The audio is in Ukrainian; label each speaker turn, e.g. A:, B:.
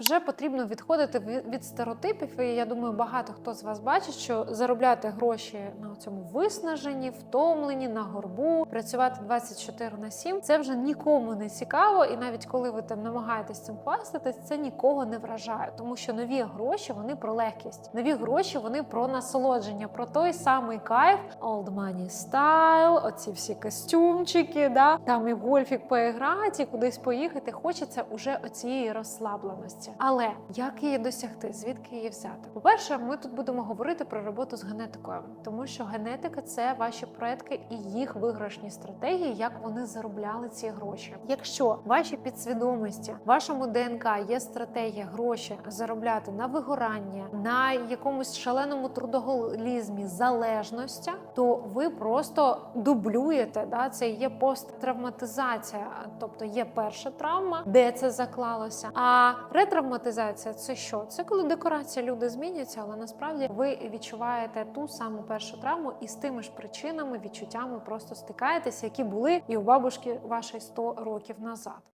A: вже потрібно відходити від стереотипів. І я думаю, багато хто з вас бачить, що заробляти гроші на цьому виснаженні, втомленні, на горбу, працювати 24 на 7, це вже нікому не цікаво. І навіть коли ви там намагаєтесь цим хвастатись, це нікого не вражає, тому що нові гроші вони про легкість, нові гроші вони про насолодження, про той самий кайф, old money style, оці всі костюмчики, да там і гольфік поіграти, і кудись поїхати. Хочеться уже оцієї розслабленості. Але як її досягти? Звідки її взяти? По-перше, ми тут будемо говорити про роботу з генетикою, тому що генетика це ваші предки і їх виграшні стратегії, як вони заробляли ці гроші. Якщо в вашій підсвідомості, вашому ДНК є стратегія гроші заробляти на вигорання, на якомусь шаленому трудоголізмі, залежностях, то ви просто дублюєте. Да? Це є посттравматизація, тобто є перша травма, де це заклалося. А ретравматизація це що? Це коли декорація люди зміняться, але насправді ви відчуваєте ту саму першу травму і з тими ж причинами, відчуттями просто стикаєтеся, які були і у бабушки вашої 100 років назад.